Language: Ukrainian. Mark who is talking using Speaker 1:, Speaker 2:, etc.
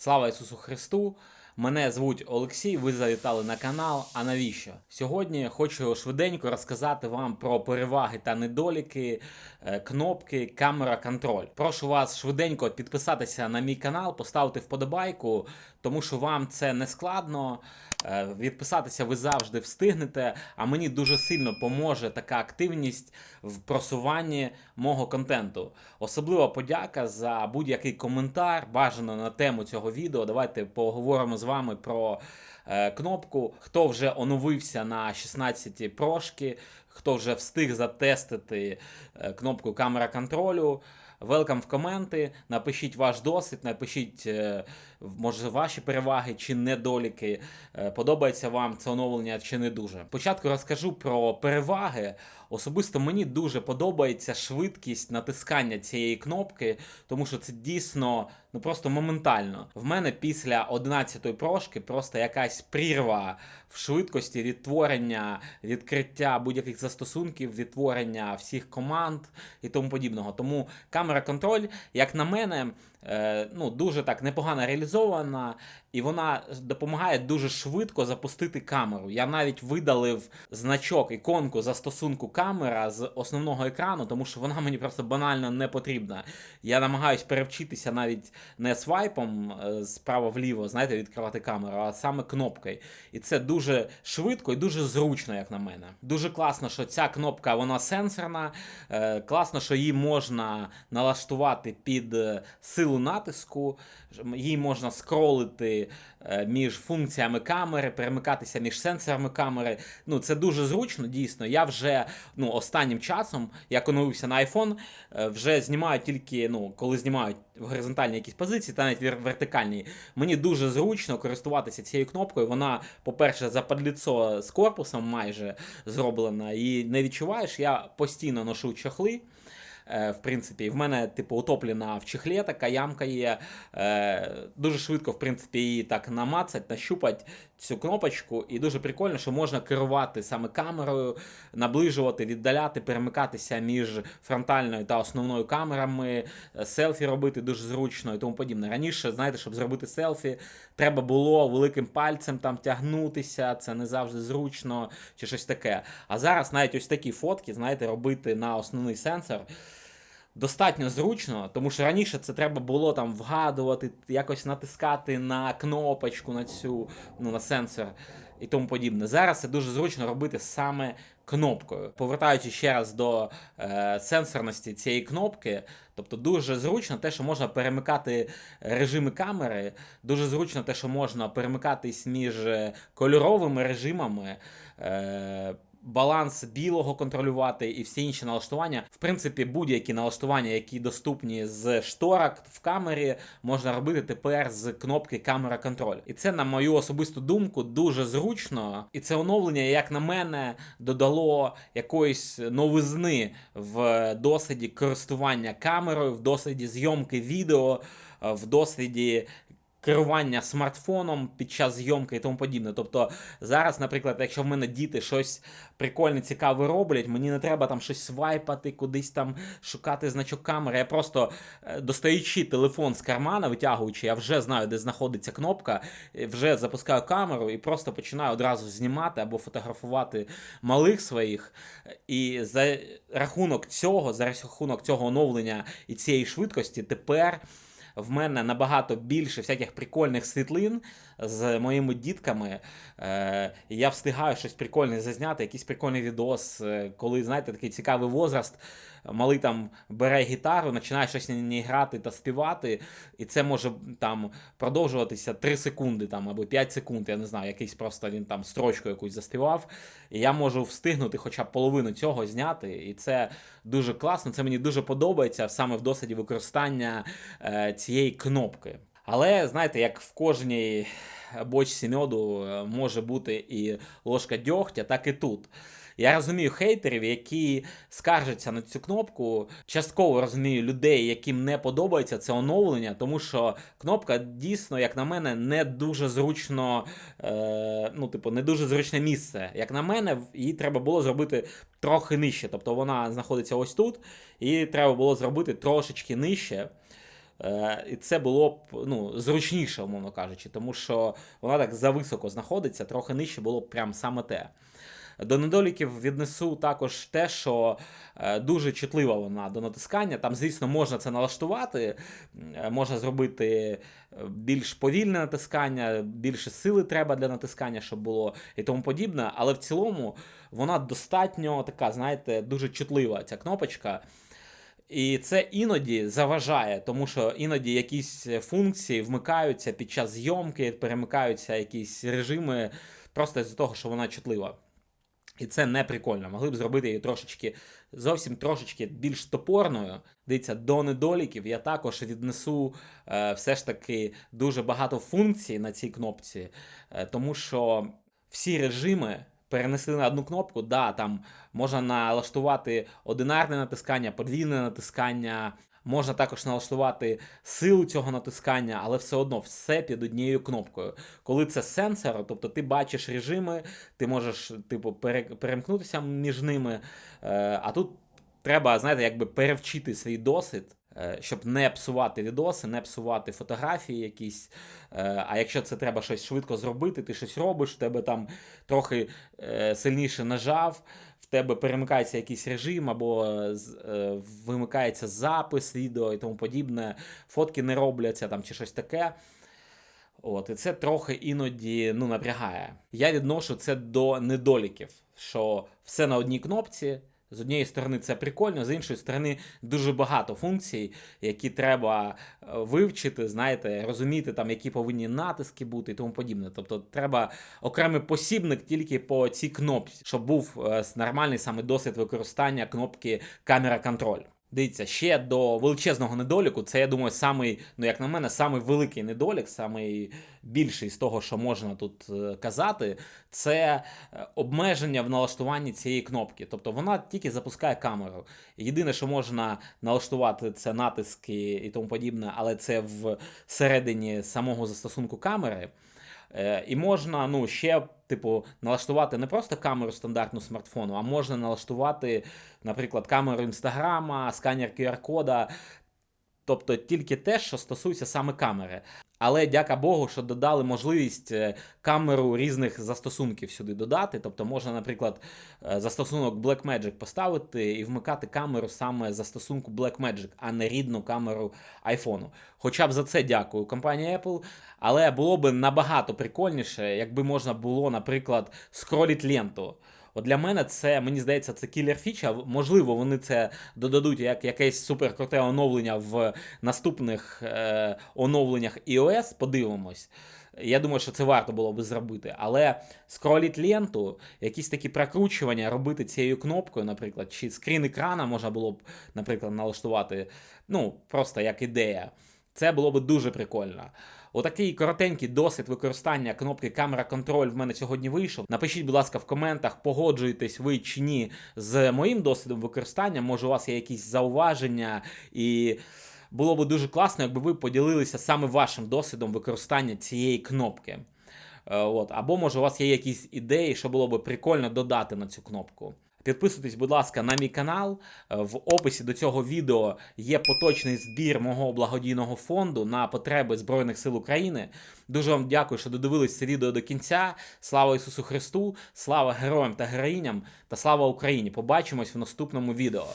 Speaker 1: Слава Ісусу Христу! Мене звуть Олексій. Ви завітали на канал. А навіщо? Сьогодні хочу швиденько розказати вам про переваги та недоліки е, кнопки камера контроль. Прошу вас швиденько підписатися на мій канал, поставити вподобайку, тому що вам це не складно. Е, Відписатися ви завжди встигнете, а мені дуже сильно поможе така активність в просуванні мого контенту. Особлива подяка за будь-який коментар, бажано на тему цього відео. Давайте поговоримо з вами про е, кнопку. Хто вже оновився на 16 прошки, хто вже встиг затестити е, кнопку камера контролю. Велкам в коменти, напишіть ваш досвід, напишіть, може, ваші переваги чи недоліки. Е, Подобається вам це оновлення чи не дуже. Спочатку розкажу про переваги. Особисто мені дуже подобається швидкість натискання цієї кнопки, тому що це дійсно ну просто моментально. В мене після 11-ї прошки просто якась прірва в швидкості відтворення, відкриття будь-яких застосунків, відтворення всіх команд і тому подібного. Тому камера контроль, як на мене, е, ну дуже так непогано реалізована, і вона допомагає дуже швидко запустити камеру. Я навіть видалив значок, іконку застосунку камера з основного екрану, тому що вона мені просто банально не потрібна. Я намагаюсь перевчитися навіть не свайпом е, справа вліво, знаєте, відкривати камеру, а саме кнопкою. І це дуже швидко і дуже зручно, як на мене. Дуже класно, що ця кнопка вона сенсорна. Е, Класно, що її можна налаштувати під е, силу натиску, її можна скролити е, між функціями камери, перемикатися між сенсорами камери. Ну, це дуже зручно, дійсно. Я вже ну, останнім часом, як оновився на iPhone, е, вже знімаю тільки, ну, коли знімають в горизонтальній якісь позиції, та навіть вер- вертикальній. Мені дуже зручно користуватися цією кнопкою. Вона, по-перше, западліцо з корпусом майже зроблена, і не відчуваєш, я постійно ношу чохли. Е, В принципі, в мене, типу, утоплена в чехлі така ямка є. Е, Дуже швидко, в принципі, її так намацать, нащупать цю кнопочку. І дуже прикольно, що можна керувати саме камерою, наближувати, віддаляти, перемикатися між фронтальною та основною камерами, е, селфі робити дуже зручно і тому подібне. Раніше, знаєте, щоб зробити селфі, треба було великим пальцем там тягнутися, це не завжди зручно чи щось таке. А зараз навіть ось такі фотки, знаєте, робити на основний сенсор. Достатньо зручно, тому що раніше це треба було там вгадувати, якось натискати на кнопочку, на цю, ну, на сенсор і тому подібне. Зараз це дуже зручно робити саме кнопкою. Повертаючись ще раз до е, сенсорності цієї кнопки, тобто дуже зручно те, що можна перемикати режими камери, дуже зручно те, що можна перемикатись між е, кольоровими режимами. Е, баланс білого контролювати і всі інші налаштування. В принципі, будь-які налаштування, які доступні з шторок в камері, можна робити тепер з кнопки камера контроль. І це, на мою особисту думку, дуже зручно. І це оновлення, як на мене, додало якоїсь новизни в досвіді користування камерою, в досвіді зйомки відео, в досвіді керування смартфоном під час зйомки і тому подібне. Тобто зараз, наприклад, якщо в мене діти щось прикольне, цікаве роблять, мені не треба там щось свайпати, кудись там шукати значок камери. Я просто е, достаючи телефон з кармана, витягуючи, я вже знаю, де знаходиться кнопка, е, вже запускаю камеру і просто починаю одразу знімати або фотографувати малих своїх. І за рахунок цього, за рахунок цього оновлення і цієї швидкості, тепер в мене набагато більше всяких прикольних світлин з моїми дітками. Е, я встигаю щось прикольне зазняти, якийсь прикольний відос, е, коли, знаєте, такий цікавий возраст. Малий там бере гітару, починає щось на ній грати та співати, і це може там продовжуватися 3 секунди там, або 5 секунд, я не знаю, якийсь просто він там строчку якусь заспівав. І я можу встигнути хоча б половину цього зняти. І це дуже класно, це мені дуже подобається саме в досвіді використання е, цієї кнопки. Але знаєте, як в кожній бочці меду е, може бути і ложка дьогтя, так і тут. Я розумію хейтерів, які скаржаться на цю кнопку. Частково розумію людей, яким не подобається це оновлення, тому що кнопка дійсно, як на мене, не дуже зручно, е, ну, типу, не дуже зручне місце. Як на мене, її треба було зробити трохи нижче. Тобто вона знаходиться ось тут, і треба було зробити трошечки нижче. Е, І це було б ну, зручніше, умовно кажучи, тому що вона так зависоко знаходиться, трохи нижче було б прям саме те. До недоліків віднесу також те, що е, дуже чутлива вона до натискання. Там, звісно, можна це налаштувати, е, можна зробити е, більш повільне натискання, більше сили треба для натискання, щоб було і тому подібне. Але в цілому вона достатньо така, знаєте, дуже чутлива ця кнопочка. І це іноді заважає, тому що іноді якісь функції вмикаються під час зйомки, перемикаються якісь режими просто з-за того, що вона чутлива. І це не прикольно. Могли б зробити її трошечки зовсім трошечки більш топорною. Дивіться, до недоліків я також віднесу е, все ж таки дуже багато функцій на цій кнопці, е, тому що всі режими. Перенесли на одну кнопку, да, там можна налаштувати одинарне натискання, подвійне натискання, можна також налаштувати силу цього натискання, але все одно все під однією кнопкою. Коли це сенсор, тобто ти бачиш режими, ти можеш типу, пере- перемкнутися між ними. Е, а тут треба, знаєте, якби перевчити свій досвід. Е, Щоб не псувати відоси, не псувати фотографії якісь. Е, А якщо це треба щось швидко зробити, ти щось робиш, в тебе там трохи е, сильніше нажав, в тебе перемикається якийсь режим, або вимикається запис відео і тому подібне, фотки не робляться там чи щось таке. От, і це трохи іноді ну, напрягає. Я відношу це до недоліків, що все на одній кнопці. З однієї сторони це прикольно, з іншої сторони дуже багато функцій, які треба е, вивчити, знаєте, розуміти, там, які повинні натиски бути і тому подібне. Тобто треба окремий посібник тільки по цій кнопці, щоб був е, нормальний саме досвід використання кнопки камера контроль. Дивіться, ще до величезного недоліку, це я думаю, самий, ну як на мене, самий великий недолік, самий більший з того, що можна тут е, казати, це е, обмеження в налаштуванні цієї кнопки. Тобто вона тільки запускає камеру. Єдине, що можна налаштувати, це натиски і тому подібне, але це всередині самого застосунку камери. Е, І можна ну, ще, типу, налаштувати не просто камеру стандартну смартфону, а можна налаштувати, наприклад, камеру інстаграма, сканер QR-кода. Тобто тільки те, що стосується саме камери. Але дяка Богу, що додали можливість е, камеру різних застосунків сюди додати. Тобто можна, наприклад, е, застосунок Blackmagic поставити і вмикати камеру саме застосунку Blackmagic, а не рідну камеру айфону. Хоча б за це дякую компанії Apple. Але було б набагато прикольніше, якби можна було, наприклад, скролити ленту. От для мене це, мені здається, це кілер фіча. Можливо, вони це додадуть як якесь суперкруте оновлення в наступних е, оновленнях iOS. Подивимось. Я думаю, що це варто було би зробити. Але скроліть ленту, якісь такі прокручування робити цією кнопкою, наприклад, чи скрін екрана можна було б, наприклад, налаштувати. Ну, просто як ідея. Це було б дуже прикольно. Отакий коротенький досвід використання кнопки камера контроль в мене сьогодні вийшов. Напишіть, будь ласка, в коментах, погоджуєтесь ви чи ні з моїм досвідом використання. Може, у вас є якісь зауваження, і було б дуже класно, якби ви поділилися саме вашим досвідом використання цієї кнопки. Е, От. Або може у вас є якісь ідеї, що було б прикольно додати на цю кнопку. Підписуйтесь, будь ласка, на мій канал. Е, В описі до цього відео є поточний збір мого благодійного фонду на потреби Збройних сил України. Дуже вам дякую, що додивились це відео до кінця. Слава Ісусу Христу, слава героям та героїням та слава Україні! Побачимось в наступному відео.